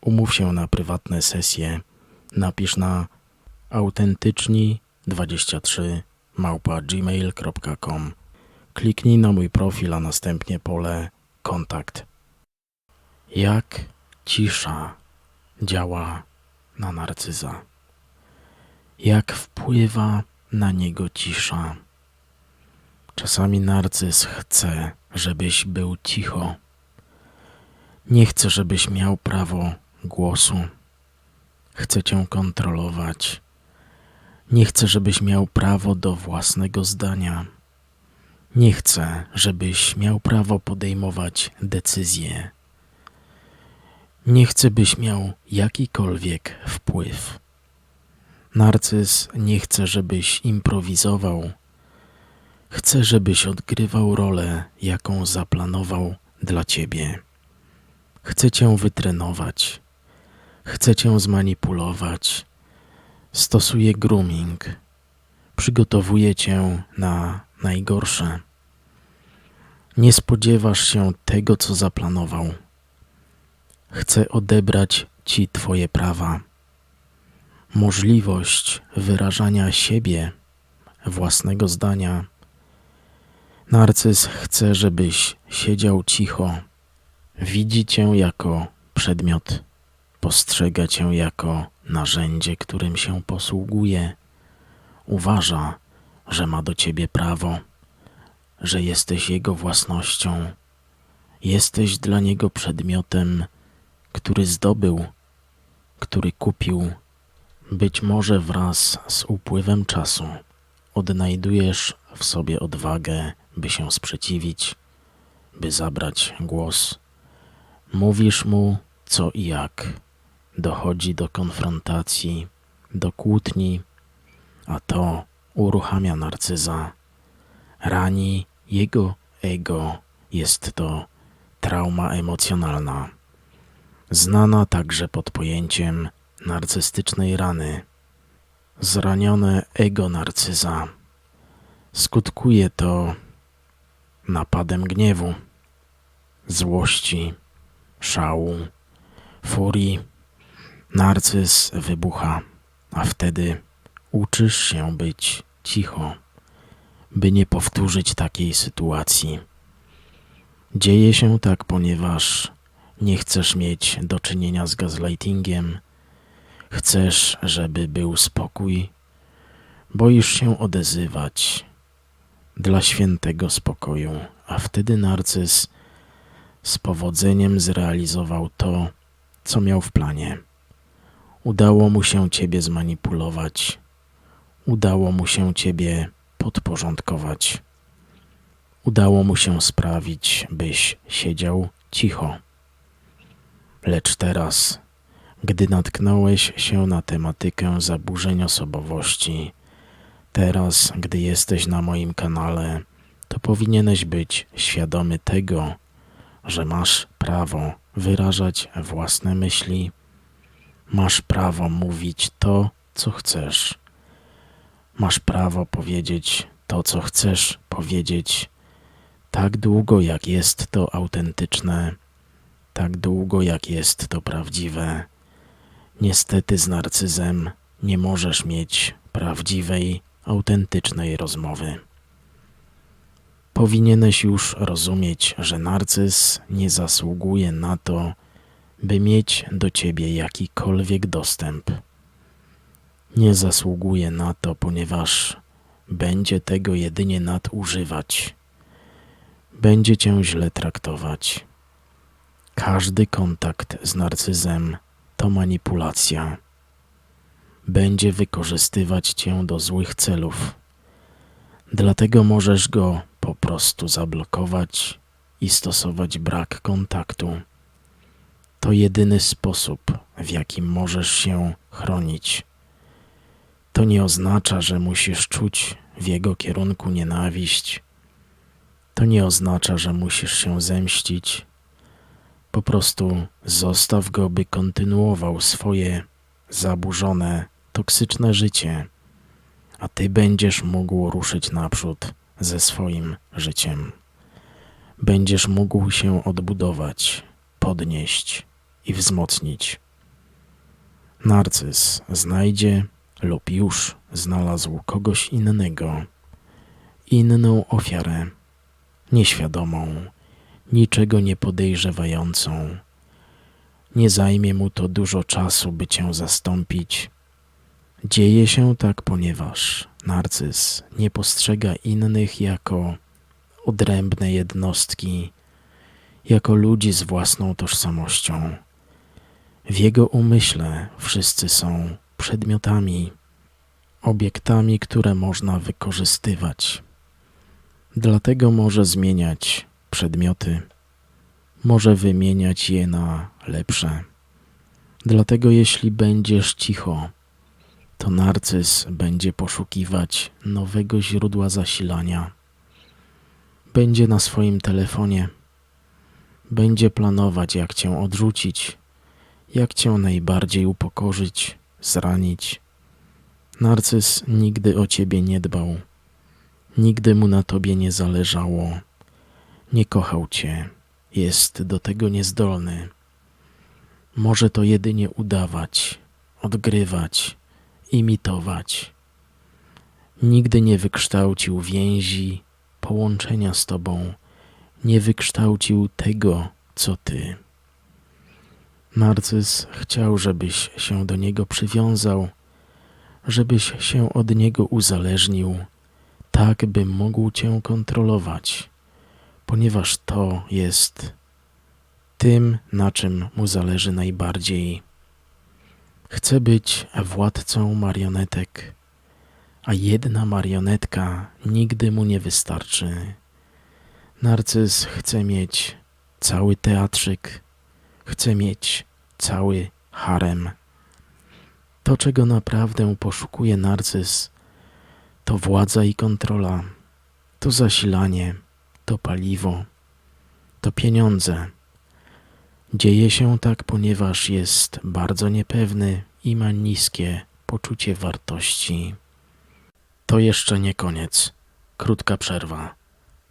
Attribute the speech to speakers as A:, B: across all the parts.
A: Umów się na prywatne sesje. Napisz na autentyczni23 małpa gmail.com. Kliknij na mój profil, a następnie pole kontakt. Jak cisza działa na narcyza? Jak wpływa na niego cisza? Czasami narcyz chce, żebyś był cicho. Nie chce, żebyś miał prawo głosu. Chce cię kontrolować. Nie chce, żebyś miał prawo do własnego zdania. Nie chce, żebyś miał prawo podejmować decyzje. Nie chce, byś miał jakikolwiek wpływ. Narcyz nie chce, żebyś improwizował. Chce, żebyś odgrywał rolę, jaką zaplanował dla ciebie. Chce cię wytrenować. Chce cię zmanipulować. Stosuje grooming. Przygotowuje cię na najgorsze. Nie spodziewasz się tego, co zaplanował. Chce odebrać ci twoje prawa. Możliwość wyrażania siebie, własnego zdania. Narcyz chce, żebyś siedział cicho. Widzi cię jako przedmiot, postrzega cię jako narzędzie, którym się posługuje. Uważa, że ma do ciebie prawo, że jesteś jego własnością. Jesteś dla niego przedmiotem, który zdobył, który kupił. Być może wraz z upływem czasu odnajdujesz w sobie odwagę, by się sprzeciwić, by zabrać głos. Mówisz mu co i jak. Dochodzi do konfrontacji, do kłótni, a to uruchamia narcyza. Rani jego ego. Jest to trauma emocjonalna, znana także pod pojęciem narcystycznej rany. Zranione ego narcyza. Skutkuje to napadem gniewu, złości, szału, furii. Narcyz wybucha, a wtedy uczysz się być cicho, by nie powtórzyć takiej sytuacji. Dzieje się tak, ponieważ nie chcesz mieć do czynienia z gaslightingiem, chcesz, żeby był spokój, boisz się odezywać dla świętego spokoju, a wtedy narcyz z powodzeniem zrealizował to, co miał w planie. Udało mu się ciebie zmanipulować, udało mu się ciebie podporządkować, udało mu się sprawić, byś siedział cicho. Lecz teraz, gdy natknąłeś się na tematykę zaburzeń osobowości, teraz, gdy jesteś na moim kanale, to powinieneś być świadomy tego, że masz prawo wyrażać własne myśli, masz prawo mówić to, co chcesz, masz prawo powiedzieć to, co chcesz powiedzieć, tak długo jak jest to autentyczne, tak długo jak jest to prawdziwe. Niestety z narcyzem nie możesz mieć prawdziwej, autentycznej rozmowy. Powinieneś już rozumieć, że narcyz nie zasługuje na to, by mieć do ciebie jakikolwiek dostęp. Nie zasługuje na to, ponieważ będzie tego jedynie nadużywać. Będzie cię źle traktować. Każdy kontakt z narcyzem to manipulacja. Będzie wykorzystywać cię do złych celów. Dlatego możesz go po prostu zablokować i stosować brak kontaktu. To jedyny sposób, w jakim możesz się chronić. To nie oznacza, że musisz czuć w jego kierunku nienawiść. To nie oznacza, że musisz się zemścić. Po prostu zostaw go, by kontynuował swoje zaburzone, toksyczne życie, a ty będziesz mógł ruszyć naprzód ze swoim życiem. Będziesz mógł się odbudować, podnieść i wzmocnić. Narcyz znajdzie lub już znalazł kogoś innego, inną ofiarę, nieświadomą, niczego nie podejrzewającą. Nie zajmie mu to dużo czasu, by cię zastąpić. Dzieje się tak, ponieważ narcyz nie postrzega innych jako odrębne jednostki, jako ludzi z własną tożsamością. W jego umyśle wszyscy są przedmiotami, obiektami, które można wykorzystywać. Dlatego może zmieniać przedmioty, może wymieniać je na lepsze. Dlatego jeśli będziesz cicho, to narcyz będzie poszukiwać nowego źródła zasilania. Będzie na swoim telefonie, będzie planować, jak cię odrzucić, jak cię najbardziej upokorzyć, zranić. Narcyz nigdy o ciebie nie dbał, nigdy mu na tobie nie zależało, nie kochał cię, jest do tego niezdolny. Może to jedynie udawać, odgrywać, imitować. Nigdy nie wykształcił więzi, połączenia z tobą, nie wykształcił tego, co ty. Narcyz chciał, żebyś się do niego przywiązał, żebyś się od niego uzależnił, tak by mógł cię kontrolować, ponieważ to jest tym, na czym mu zależy najbardziej. Chce być władcą marionetek, a jedna marionetka nigdy mu nie wystarczy. Narcyz chce mieć cały teatrzyk, chce mieć cały harem. To, czego naprawdę poszukuje narcyz, to władza i kontrola, to zasilanie, to paliwo, to pieniądze. Dzieje się tak, ponieważ jest bardzo niepewny i ma niskie poczucie wartości. To jeszcze nie koniec. Krótka przerwa.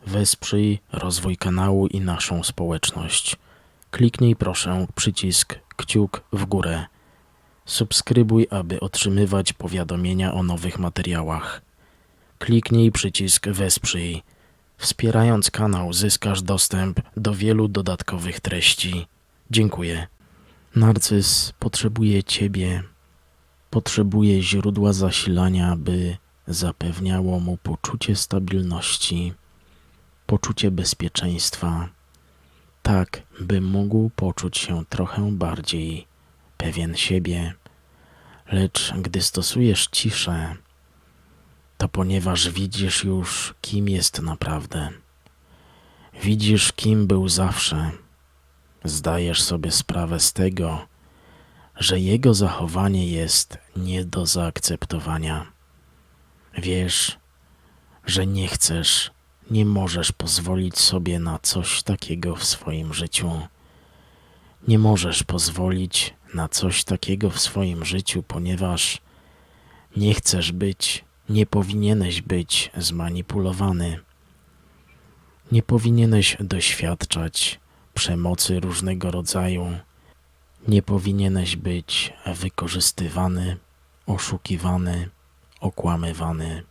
A: Wesprzyj rozwój kanału i naszą społeczność. Kliknij proszę przycisk kciuk w górę. Subskrybuj, aby otrzymywać powiadomienia o nowych materiałach. Kliknij przycisk Wesprzyj. Wspierając kanał zyskasz dostęp do wielu dodatkowych treści. Dziękuję. Narcyz potrzebuje Ciebie. Potrzebuje źródła zasilania, by zapewniało mu poczucie stabilności, poczucie bezpieczeństwa, tak by mógł poczuć się trochę bardziej pewien siebie. Lecz gdy stosujesz ciszę, to ponieważ widzisz już, kim jest naprawdę, widzisz, kim był zawsze, zdajesz sobie sprawę z tego, że jego zachowanie jest nie do zaakceptowania. Wiesz, że nie chcesz, nie możesz pozwolić sobie na coś takiego w swoim życiu. Nie możesz pozwolić na coś takiego w swoim życiu, ponieważ nie chcesz być, nie powinieneś być zmanipulowany. Nie powinieneś doświadczać przemocy różnego rodzaju. Nie powinieneś być wykorzystywany, oszukiwany, okłamywany.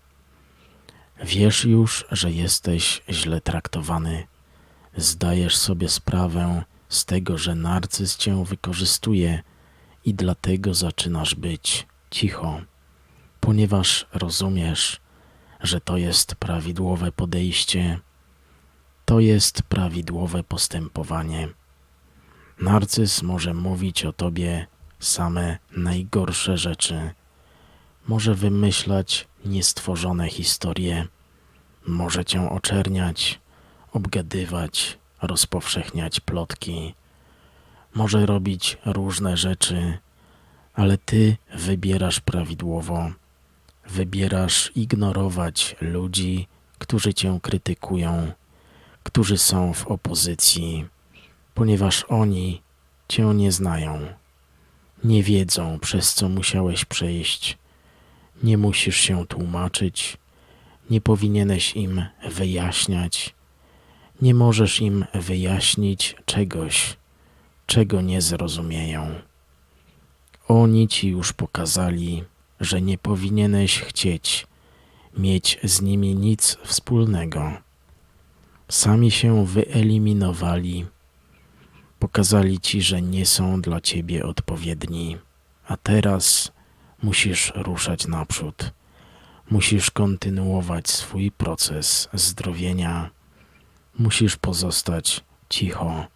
A: Wiesz już, że jesteś źle traktowany. Zdajesz sobie sprawę z tego, że narcyz cię wykorzystuje i dlatego zaczynasz być cicho, ponieważ rozumiesz, że to jest prawidłowe podejście, to jest prawidłowe postępowanie. Narcyz może mówić o tobie same najgorsze rzeczy może wymyślać niestworzone historie, może cię oczerniać, obgadywać, rozpowszechniać plotki, może robić różne rzeczy, ale ty wybierasz prawidłowo. Wybierasz ignorować ludzi, którzy cię krytykują, którzy są w opozycji, ponieważ oni cię nie znają. Nie wiedzą, przez co musiałeś przejść. Nie musisz się tłumaczyć, nie powinieneś im wyjaśniać. Nie możesz im wyjaśnić czegoś, czego nie zrozumieją. Oni ci już pokazali, że nie powinieneś chcieć mieć z nimi nic wspólnego. Sami się wyeliminowali, pokazali ci, że nie są dla ciebie odpowiedni, a teraz musisz ruszać naprzód. Musisz kontynuować swój proces zdrowienia. Musisz pozostać cicho.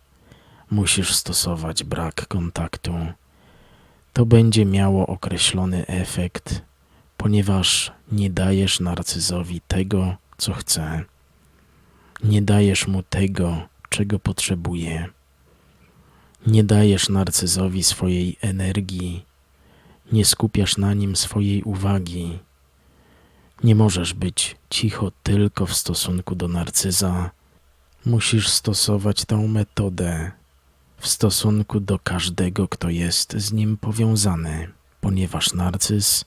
A: Musisz stosować brak kontaktu. To będzie miało określony efekt, ponieważ nie dajesz narcyzowi tego, co chce. Nie dajesz mu tego, czego potrzebuje. Nie dajesz narcyzowi swojej energii. Nie skupiasz na nim swojej uwagi. Nie możesz być cicho tylko w stosunku do narcyza. Musisz stosować tę metodę w stosunku do każdego, kto jest z nim powiązany, ponieważ narcyz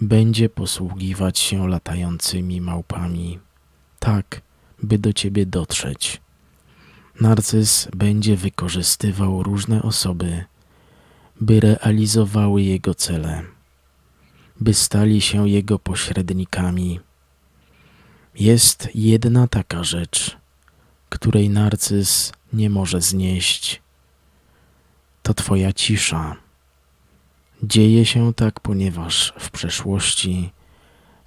A: będzie posługiwać się latającymi małpami, tak, by do ciebie dotrzeć. Narcyz będzie wykorzystywał różne osoby, by realizowały jego cele by stali się jego pośrednikami. Jest jedna taka rzecz, której narcyz nie może znieść. To Twoja cisza. Dzieje się tak, ponieważ w przeszłości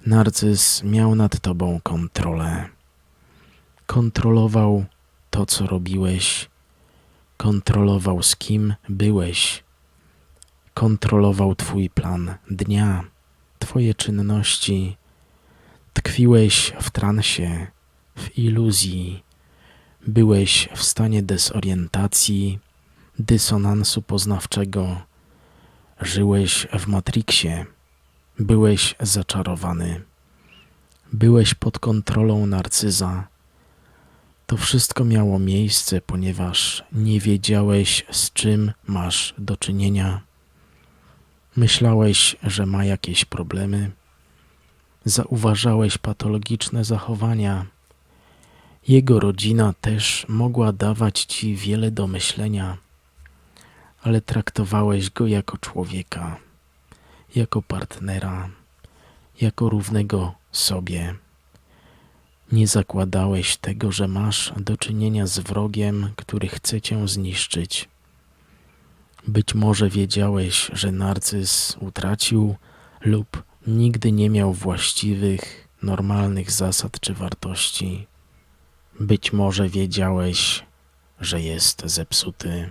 A: narcyz miał nad Tobą kontrolę. Kontrolował to, co robiłeś, kontrolował z kim byłeś, kontrolował Twój plan dnia. Twoje czynności, tkwiłeś w transie, w iluzji, byłeś w stanie dezorientacji, dysonansu poznawczego, żyłeś w Matrixie, byłeś zaczarowany, byłeś pod kontrolą narcyza. To wszystko miało miejsce, ponieważ nie wiedziałeś, z czym masz do czynienia. Myślałeś, że ma jakieś problemy. Zauważałeś patologiczne zachowania. Jego rodzina też mogła dawać ci wiele do myślenia, ale traktowałeś go jako człowieka, jako partnera, jako równego sobie. Nie zakładałeś tego, że masz do czynienia z wrogiem, który chce cię zniszczyć. Być może wiedziałeś, że narcyz utracił lub nigdy nie miał właściwych, normalnych zasad czy wartości. Być może wiedziałeś, że jest zepsuty.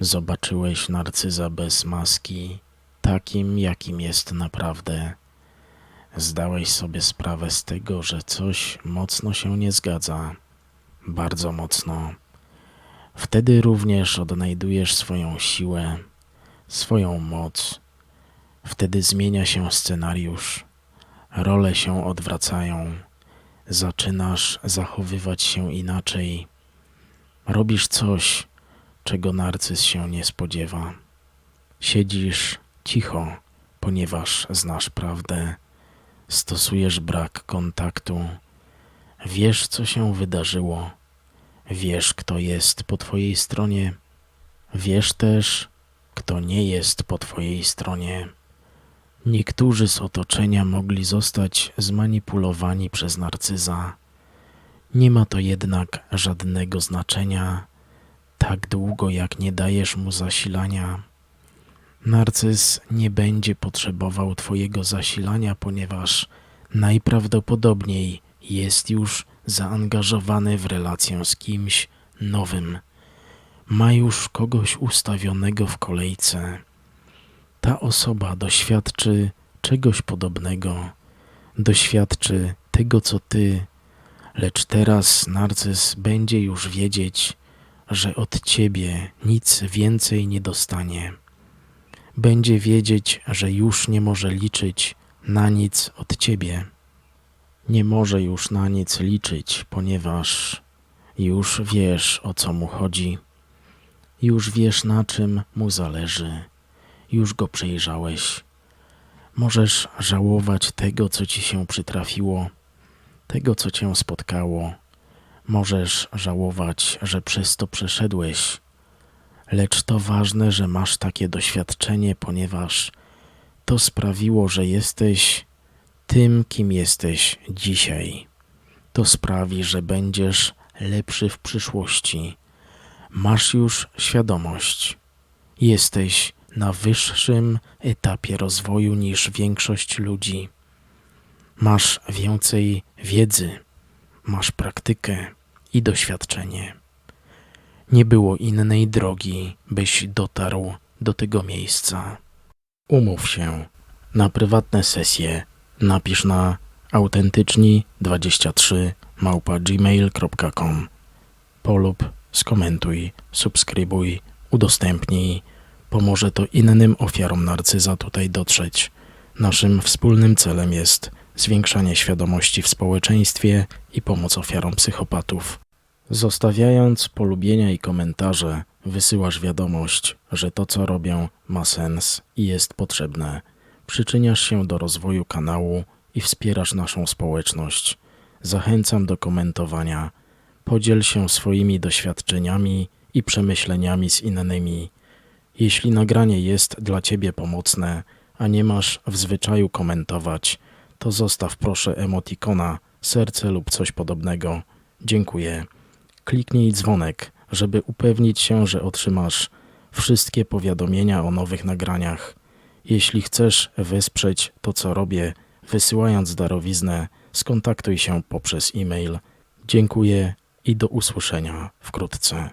A: Zobaczyłeś narcyza bez maski, takim, jakim jest naprawdę. Zdałeś sobie sprawę z tego, że coś mocno się nie zgadza, bardzo mocno Wtedy również odnajdujesz swoją siłę, swoją moc. Wtedy zmienia się scenariusz, role się odwracają, zaczynasz zachowywać się inaczej. Robisz coś, czego narcyz się nie spodziewa. Siedzisz cicho, ponieważ znasz prawdę, stosujesz brak kontaktu, wiesz, co się wydarzyło Wiesz, kto jest po Twojej stronie. Wiesz też, kto nie jest po Twojej stronie. Niektórzy z otoczenia mogli zostać zmanipulowani przez narcyza. Nie ma to jednak żadnego znaczenia, tak długo jak nie dajesz mu zasilania. Narcyz nie będzie potrzebował Twojego zasilania, ponieważ najprawdopodobniej jest już zaangażowany w relację z kimś nowym. Ma już kogoś ustawionego w kolejce. Ta osoba doświadczy czegoś podobnego, doświadczy tego, co ty, lecz teraz narcyz będzie już wiedzieć, że od ciebie nic więcej nie dostanie. będzie wiedzieć, że już nie może liczyć na nic od ciebie. Nie może już na nic liczyć, ponieważ już wiesz o co mu chodzi, już wiesz na czym mu zależy, już go przejrzałeś. Możesz żałować tego, co ci się przytrafiło, tego, co cię spotkało. Możesz żałować, że przez to przeszedłeś, lecz to ważne, że masz takie doświadczenie, ponieważ to sprawiło, że jesteś tym, kim jesteś dzisiaj. To sprawi, że będziesz lepszy w przyszłości. Masz już świadomość. Jesteś na wyższym etapie rozwoju niż większość ludzi. Masz więcej wiedzy, masz praktykę i doświadczenie. Nie było innej drogi, byś dotarł do tego miejsca. Umów się na prywatne sesje. Napisz na autentyczni23 małpa gmail.com Polub, skomentuj, subskrybuj, udostępnij. Pomoże to innym ofiarom narcyza tutaj dotrzeć. Naszym wspólnym celem jest zwiększanie świadomości w społeczeństwie i pomoc ofiarom psychopatów. Zostawiając polubienia i komentarze, wysyłasz wiadomość, że to co robię ma sens i jest potrzebne. Przyczyniasz się do rozwoju kanału i wspierasz naszą społeczność. Zachęcam do komentowania. Podziel się swoimi doświadczeniami i przemyśleniami z innymi. Jeśli nagranie jest dla Ciebie pomocne, a nie masz w zwyczaju komentować, to zostaw proszę emotikona, serce lub coś podobnego. Dziękuję. Kliknij dzwonek, żeby upewnić się, że otrzymasz wszystkie powiadomienia o nowych nagraniach. Jeśli chcesz wesprzeć to, co robię, wysyłając darowiznę, skontaktuj się poprzez e-mail. Dziękuję i do usłyszenia wkrótce.